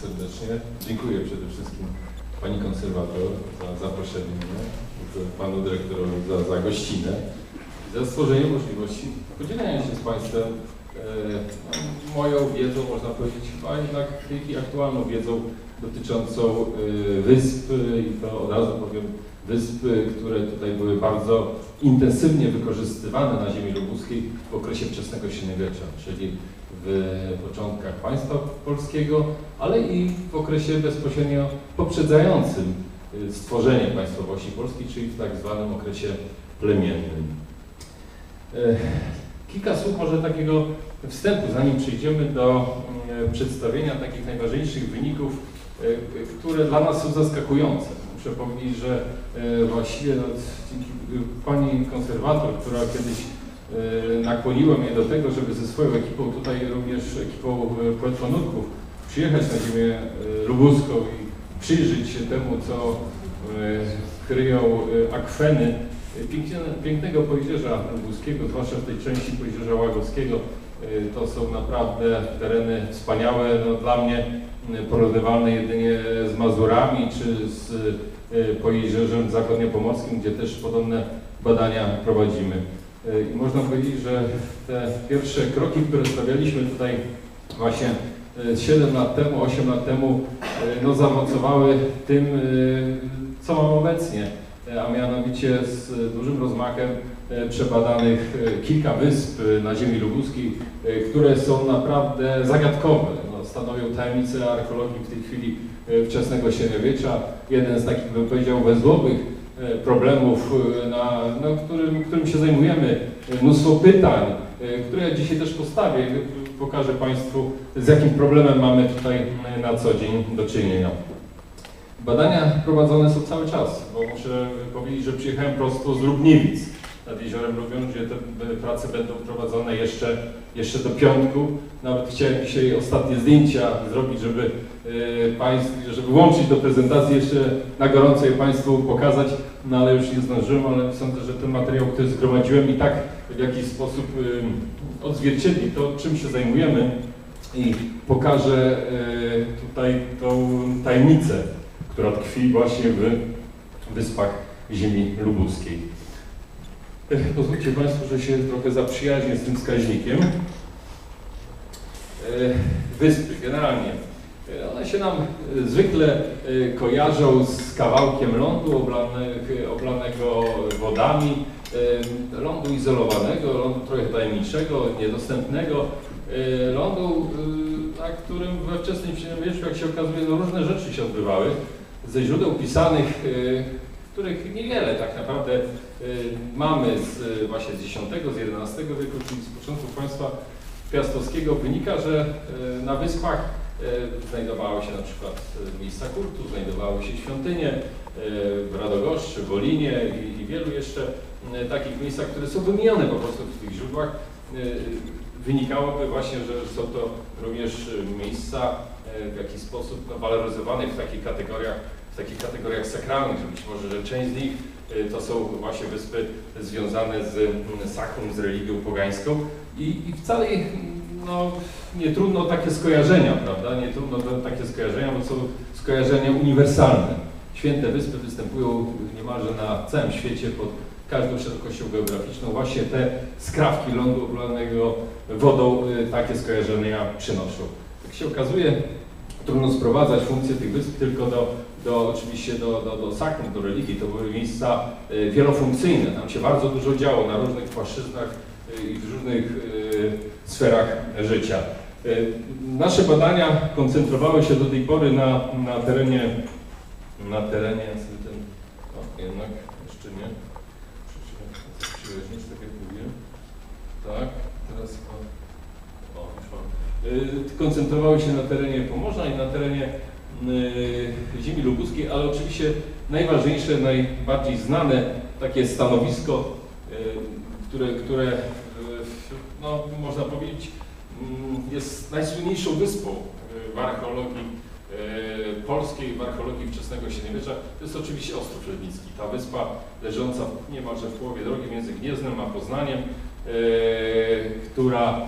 serdecznie. Dziękuję przede wszystkim Pani konserwator za zaproszenie mnie, Panu dyrektorowi za, za gościnę i za stworzenie możliwości podzielenia się z Państwem e, moją wiedzą, można powiedzieć, chyba jednak tej aktualną wiedzą dotyczącą e, wysp i to od razu powiem, wysp, które tutaj były bardzo intensywnie wykorzystywane na ziemi lubuskiej w okresie wczesnego średniowiecza, czyli w początkach państwa polskiego, ale i w okresie bezpośrednio poprzedzającym y, stworzenie państwowości polskiej, czyli w tak zwanym okresie plemiennym. E, Kilka słów może takiego wstępu, zanim przejdziemy do mm, przedstawienia takich najważniejszych wyników, e, które dla nas są zaskakujące. Powiedzieć, że e, właściwie no, dzięki pani konserwator, która kiedyś e, nakłoniła mnie do tego, żeby ze swoją ekipą, tutaj również ekipą e, poetronurków, przyjechać na ziemię e, lubuską i przyjrzeć się temu, co e, kryją e, akweny pięknego pojezierza lubuskiego, zwłaszcza w tej części pojezierza łagodskiego. E, To są naprawdę tereny wspaniałe, no, dla mnie e, porównywalne jedynie z Mazurami czy z e, pojezierzem zachodniopomorskim, gdzie też podobne badania prowadzimy. E, I można powiedzieć, że te pierwsze kroki, które stawialiśmy tutaj właśnie e, 7 lat temu, 8 lat temu, no zaowocowały tym, co mamy obecnie, a mianowicie z dużym rozmachem przebadanych kilka wysp na ziemi lubuskiej, które są naprawdę zagadkowe. No, stanowią tajemnicę archeologii w tej chwili wczesnego średniowiecza. Jeden z takich, bym powiedział, węzłowych e, problemów, e, na, no, którym, którym się zajmujemy, e, mnóstwo pytań, e, które ja dzisiaj też postawię. Pokażę Państwu, z jakim problemem mamy tutaj e, na co dzień do czynienia. Badania prowadzone są cały czas, bo muszę powiedzieć, że przyjechałem prosto z Lubniewic nad Jeziorem Lubią, gdzie te prace będą prowadzone jeszcze, jeszcze do piątku. Nawet chciałem dzisiaj ostatnie zdjęcia zrobić, żeby, e, państw, żeby łączyć do prezentacji, jeszcze na gorąco je Państwu pokazać, no ale już nie zdążyłem, ale sądzę, że ten materiał, który zgromadziłem i tak w jakiś sposób odzwierciedli to, czym się zajmujemy i pokażę e, tutaj tą tajemnicę, która tkwi właśnie w wyspach ziemi lubuskiej. Pozwólcie Państwo, że się trochę zaprzyjaźnię z tym wskaźnikiem. E, Wyspy generalnie, e, one się nam e, zwykle kojarzą z kawałkiem lądu oblanego wodami, lądu izolowanego, lądu trochę tajemniczego, niedostępnego, lądu, na którym we wczesnym średniowieczu, jak się okazuje, no różne rzeczy się odbywały. Ze źródeł pisanych, których niewiele tak naprawdę mamy z, właśnie z X, z XI wieku, czyli z początku państwa piastowskiego, wynika, że e, na wyspach znajdowały się na przykład miejsca kultu, znajdowały się świątynie w Radogoszczy, Wolinie i, i wielu jeszcze takich miejscach, które są wymienione po prostu w tych źródłach. Wynikałoby właśnie, że są to również miejsca w jakiś sposób no, w takich kategoriach, w takich kategoriach sakralnych, że być może, że część z nich to są właśnie wyspy związane z mm, sakrum, z religią pogańską i, i wcale no, nie trudno takie skojarzenia, prawda? Nie trudno takie skojarzenia, bo są skojarzenia uniwersalne. Święte wyspy występują niemalże na całym świecie pod każdą szerokością geograficzną. Właśnie te skrawki lądu oblanego wodą y, takie skojarzenia przynoszą. Jak się okazuje, trudno sprowadzać funkcję tych wysp tylko do, do oczywiście do, do, do sakrum, do religii. To były miejsca y, wielofunkcyjne. Tam się bardzo dużo działo na różnych płaszczyznach y, i w różnych y, sferach życia. Nasze badania koncentrowały się do tej pory na, na terenie, na terenie, ten, o, jednak jeszcze nie, przyjaźnić, tak jak. Tak, teraz o, o już mam. Koncentrowały się na terenie Pomorza i na terenie ziemi lubuskiej, ale oczywiście najważniejsze, najbardziej znane takie stanowisko, y, które, które y, no, można powiedzieć mm, jest najsłynniejszą wyspą y, w archeologii y, polskiej, w archeologii wczesnego średniowiecza, to jest oczywiście Ostrów Lednicki. Ta wyspa leżąca niemalże w połowie drogi między Gniezdnem a Poznaniem, y, która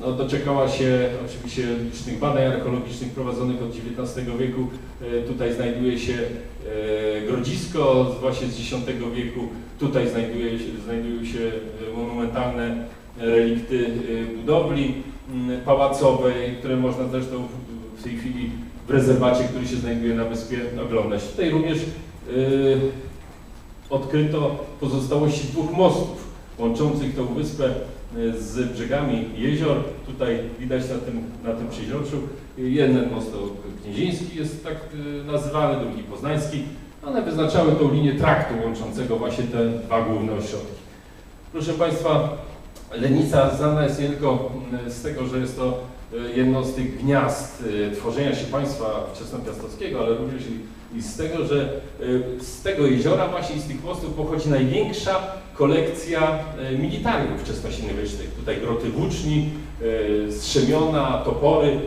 no, doczekała się oczywiście licznych badań archeologicznych prowadzonych od XIX wieku. E, Tutaj znajduje się e, grodzisko właśnie z X wieku. Tutaj znajduje się, znajdują się e, monumentalne relikty e, budowli mm, pałacowej, które można zresztą w- tej chwili w rezerwacie, który się znajduje na wyspie oglądać. Tutaj również e, odkryto pozostałości dwóch mostów łączących tą wyspę e, z brzegami jezior. Tutaj widać na tym, na tym przeźroczu. Jeden most Knieziński jest tak e, nazywany, drugi Poznański. One wyznaczały tą linię traktu łączącego właśnie te dwa główne ośrodki. Proszę Państwa, Lenica znana jest nie tylko z tego, że jest to e, jedno z tych gniazd tworzenia się państwa wczesnopiastowskiego, ale również i, i z tego, że z tego jeziora właśnie i z tych mostów pochodzi największa kolekcja e, militariów wczesnośredniowiecznych. Tutaj groty włóczni, e, strzemiona, topory,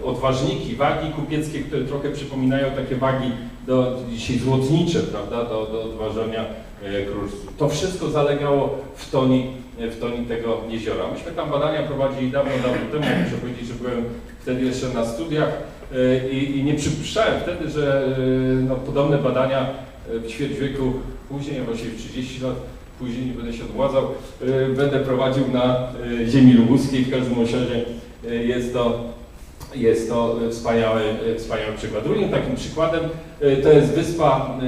e, odważniki, wagi kupieckie, które trochę przypominają takie wagi do, dzisiaj złotnicze, prawda, do, do odważania e, kruszców. To wszystko zalegało w toni, w toni tego jeziora. Myśmy tam badania prowadzili dawno, dawno temu. Muszę powiedzieć, że byłem wtedy jeszcze na studiach i, i nie przypuszczałem wtedy, że no, podobne badania w ćwierć wieku później, właściwie w 30 lat później, nie będę się odmładzał, e, będę prowadził na e, ziemi lubuskiej. W każdym razie e, jest to jest to wspaniały, wspaniały przykład. Drugim takim przykładem to jest wyspa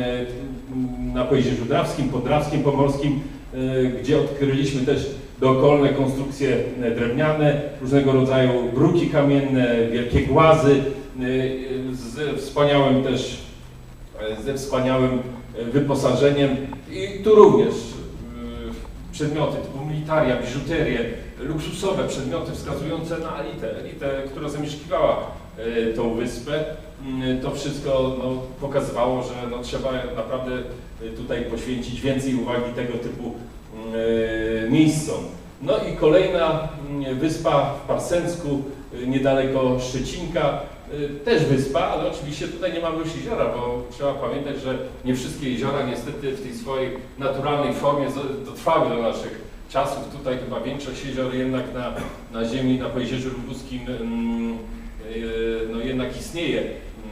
na Pojezierzu Drawskim, Podrawskim, Pomorskim, gdzie odkryliśmy też dookolne konstrukcje drewniane, różnego rodzaju bruki kamienne, wielkie głazy, e, z wspaniałym też, ze wspaniałym wyposażeniem i tu również przedmioty typu militaria, biżuterię, luksusowe przedmioty wskazujące na elitę, elitę, która zamieszkiwała e, tą wyspę. Mm, To wszystko no, pokazywało, że no, trzeba naprawdę e, tutaj poświęcić więcej uwagi tego typu e, miejscom. No i kolejna mm, wyspa w Parsensku, niedaleko Szczecinka, też wyspa, ale oczywiście tutaj nie mamy już jeziora, bo trzeba pamiętać, że nie wszystkie jeziora niestety w tej swojej naturalnej formie dotrwały do naszych czasów. Tutaj chyba większość jezior jednak na, na ziemi, na Pojezierzu Lubuskim mm, e, no jednak istnieje.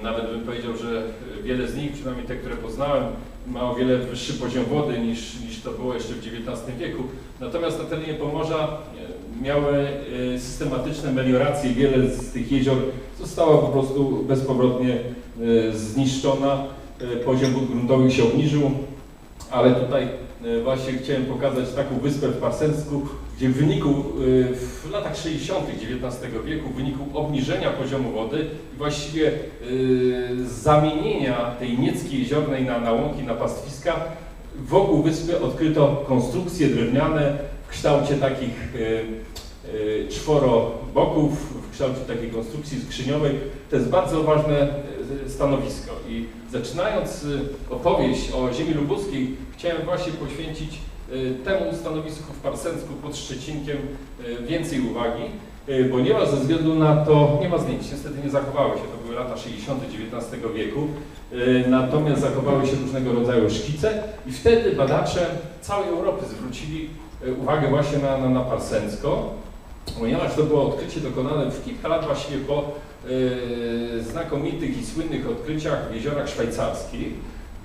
Nawet bym powiedział, że wiele z nich, przynajmniej te, które poznałem, ma o wiele wyższy poziom wody niż, niż to było jeszcze w XIX wieku. Natomiast na terenie Pomorza e, miały e, systematyczne melioracje. Wiele z tych jezior została po prostu bezpowrotnie e, zniszczona. Poziom wód gruntowych się obniżył, ale tutaj właśnie chciałem pokazać taką wyspę w Parsensku, gdzie w wyniku e, w latach 60. XIX wieku, w wyniku obniżenia poziomu wody i właściwie e, zamienienia tej niecki jeziornej na, na łąki, na pastwiska, wokół wyspy odkryto konstrukcje drewniane w kształcie takich e, e, czworo boków, w kształcie takiej konstrukcji skrzyniowej. To jest bardzo ważne e, stanowisko i zaczynając e, opowieść o ziemi lubuskiej, chciałem właśnie poświęcić e, temu stanowisku w Parsensku pod Szczecinkiem e, więcej uwagi, ponieważ ze względu na to, nie ma zdjęć, niestety nie zachowały się, to były lata 60. XIX wieku, natomiast zachowały się różnego rodzaju szkice i wtedy badacze całej Europy zwrócili uwagę właśnie na, na, na Parsensko, ponieważ to było odkrycie dokonane w kilka lat właściwie po znakomitych i słynnych odkryciach w jeziorach szwajcarskich,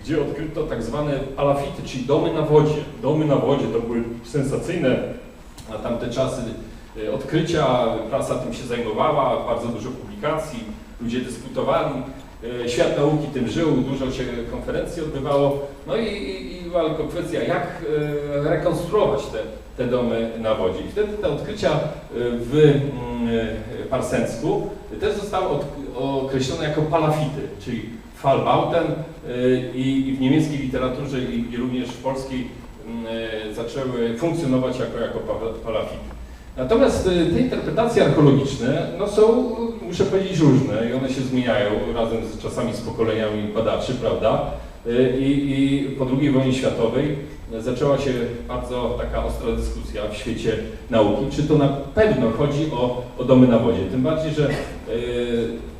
gdzie odkryto tak zwane palafity, czyli domy na wodzie. Domy na wodzie to były sensacyjne na tamte czasy e, odkrycia, prasa tym się zajmowała, bardzo dużo publikacji, ludzie dyskutowali, e, świat nauki tym żył, dużo się konferencji odbywało, no i, i, i kwestia, jak e, rekonstruować te, te domy na wodzie. I wtedy te odkrycia w mm, Parsensku też zostały określone jako palafity, czyli Fallbauten e, i, i w niemieckiej literaturze i, również w polskiej e, zaczęły funkcjonować jako, jako pa- palafity. Natomiast e, te interpretacje archeologiczne no, są, muszę powiedzieć, różne i one się zmieniają razem z czasami z pokoleniami badaczy, prawda? I, I po II wojnie światowej zaczęła się bardzo taka ostra dyskusja w świecie nauki, czy to na pewno chodzi o, o domy na wodzie. Tym bardziej, że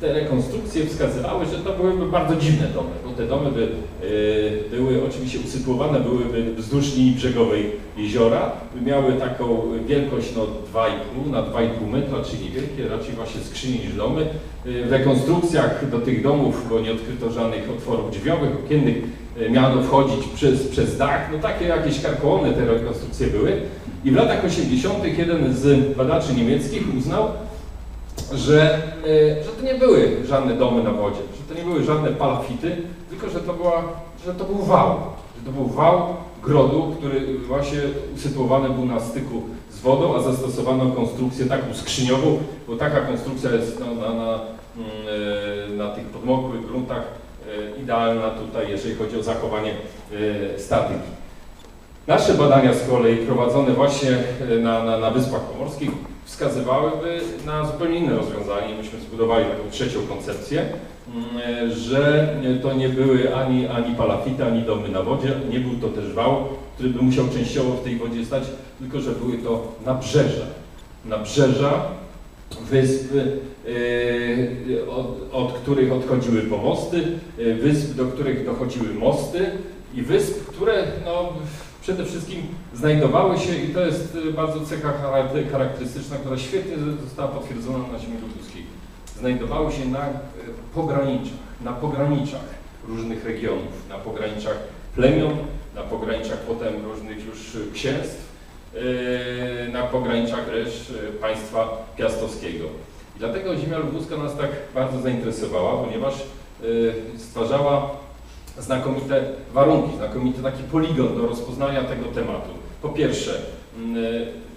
te rekonstrukcje wskazywały, że to byłyby bardzo dziwne domy, bo te domy by, e, były oczywiście usytuowane byłyby wzdłuż linii brzegowej jeziora, by miały taką wielkość no 2,5 na 2,5 metra, czyli niewielkie, raczej właśnie skrzynie niż domy. E, W rekonstrukcjach do tych domów, bo nie odkryto żadnych otworów drzwiowych, okiennych, e, miano wchodzić przez, przez dach, no takie jakieś karkołomne te rekonstrukcje były. I w latach 80. jeden z badaczy niemieckich uznał, że, e, że to nie były żadne domy na wodzie, że to nie były żadne palafity, tylko że to, była, że to był wał, że to był wał grodu, który właśnie usytuowany był na styku z wodą, a zastosowano konstrukcję taką skrzyniową, bo taka konstrukcja jest no, na, na, mm, e, na tych podmokłych gruntach e, idealna tutaj, jeżeli chodzi o zachowanie statyki. Nasze badania z kolei prowadzone właśnie na, na, na Wyspach Pomorskich wskazywałyby na zupełnie inne rozwiązanie. Myśmy zbudowali taką trzecią koncepcję, mm, że to nie były ani, ani palafity, ani domy na wodzie, nie był to też wał, który by musiał częściowo w tej wodzie stać, tylko że były to nabrzeża. Nabrzeża wysp, e, od, od których odchodziły pomosty, e, wysp, do których dochodziły mosty i wysp, które no, przede wszystkim znajdowały się, i to jest y, bardzo cecha charakter- charakterystyczna, która świetnie została potwierdzona na ziemi lubuskiej, znajdowały się na y, pograniczach, na pograniczach różnych regionów, na pograniczach plemion, na pograniczach potem różnych już księstw, y, na pograniczach też państwa piastowskiego. I dlatego ziemia lubuska nas tak bardzo zainteresowała, ponieważ stwarzała znakomite warunki, znakomity taki poligon do rozpoznania tego tematu. Po pierwsze, mm,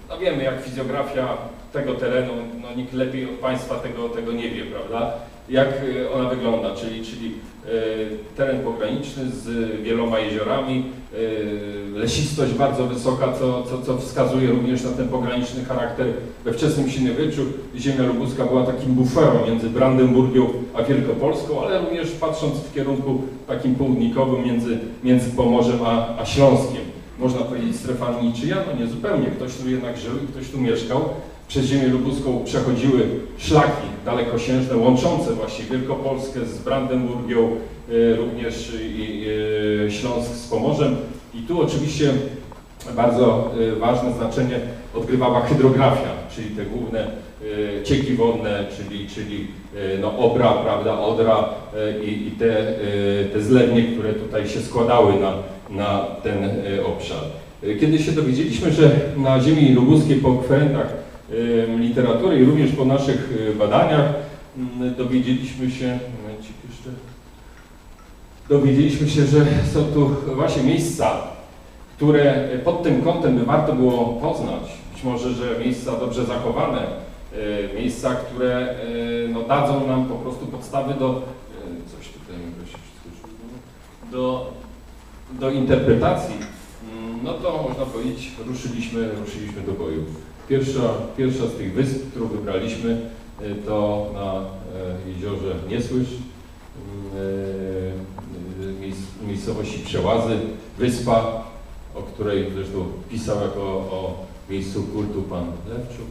no wiemy jak fizjografia tego terenu, no nikt lepiej od Państwa tego, tego nie wie, prawda? Jak y, ona wygląda, czyli, czyli y, teren pograniczny z wieloma jeziorami, y, lesistość bardzo wysoka, co, co, co wskazuje również na ten pograniczny charakter. We wczesnym średniowieczu ziemia lubuska była takim buferem między Brandenburgią a Wielkopolską, ale również patrząc w kierunku takim południkowym między, między Pomorzem a, a Śląskiem. Można powiedzieć strefa niczyja, no nie zupełnie, ktoś tu jednak żył i ktoś tu mieszkał. Przez ziemię lubuską przechodziły szlaki dalekosiężne, łączące właśnie Wielkopolskę z Brandenburgią, y, również i, y, Śląsk z Pomorzem. I tu oczywiście bardzo y, ważne znaczenie odgrywała hydrografia, czyli te główne cieki wodne, czyli, czyli no, Obra, prawda, Odra i, i te, te zlewnie, które tutaj się składały na, na ten obszar. Kiedy się dowiedzieliśmy, że na ziemi lubuskiej po kwerentach literatury i również po naszych y, badaniach y, dowiedzieliśmy się, momencik jeszcze, dowiedzieliśmy się, że są tu właśnie miejsca, które pod tym kątem by warto było poznać. Być może, że miejsca dobrze zachowane, y, miejsca, które y, no, dadzą nam po prostu podstawy do, coś tutaj do, do interpretacji, mm, no to można powiedzieć, ruszyliśmy, ruszyliśmy do boju. Pierwsza, pierwsza z tych wysp, którą wybraliśmy, y, to na e, jeziorze Niesłysz, mm, miejsc- miejscowości Przełazy, wyspa, o której zresztą pisał jako o miejscu kultu pan Lewczuk.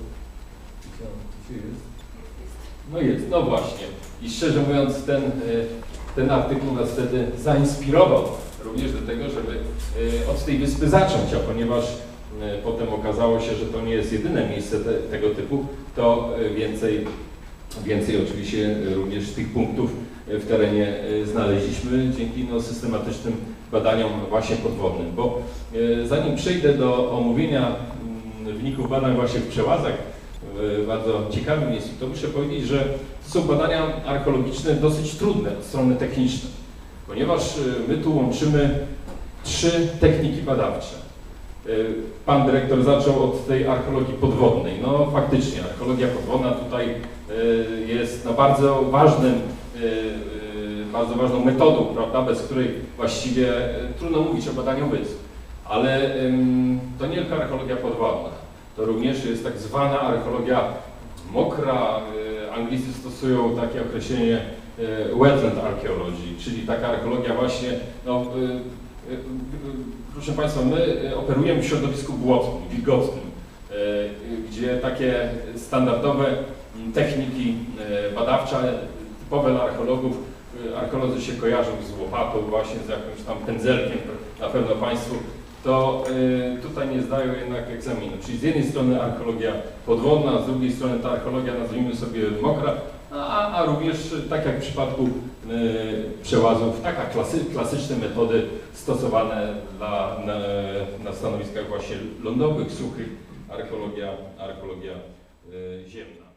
No jest, no właśnie. I szczerze mówiąc, ten, ten artykuł nas wtedy zainspirował również do tego, żeby od tej wyspy zacząć, a ponieważ potem okazało się, że to nie jest jedyne miejsce te, tego typu, to y, więcej, więcej oczywiście y, również tych punktów w terenie znaleźliśmy dzięki no, systematycznym badaniom właśnie podwodnym. Bo zanim przejdę do omówienia mm, wyników badań właśnie w przełazach, w bardzo ciekawym miejscu, to muszę powiedzieć, że to są badania archeologiczne dosyć trudne od strony technicznej, ponieważ my tu łączymy trzy techniki badawcze. Y, Pan dyrektor zaczął od tej archeologii podwodnej. No faktycznie, archeologia podwodna tutaj y, jest no, bardzo ważnym, y, bardzo ważną metodą, prawda, bez której właściwie trudno mówić o badaniu wysp. Ale to nie tylko archeologia podwodna. To również jest tak zwana archeologia mokra. Anglicy stosują takie określenie wetland archaeology, czyli taka archeologia właśnie, no, proszę Państwa, my y, operujemy w środowisku błotnym, wilgotnym, y, y, gdzie takie standardowe mm, techniki badawcze, typowe dla archeologów. Archeolodzy się kojarzą z łopatą, właśnie z jakimś tam pędzelkiem, na pewno Państwu, to tutaj nie zdają jednak egzaminu. Czyli z jednej strony archeologia podwodna, z drugiej strony ta archeologia, nazwijmy sobie mokra, a, a również, tak jak w przypadku przełazów, taka klasy, klasyczne metody stosowane dla, na, na stanowiskach właśnie lądowych, suchych, archeologia, archeologia e, ziemna.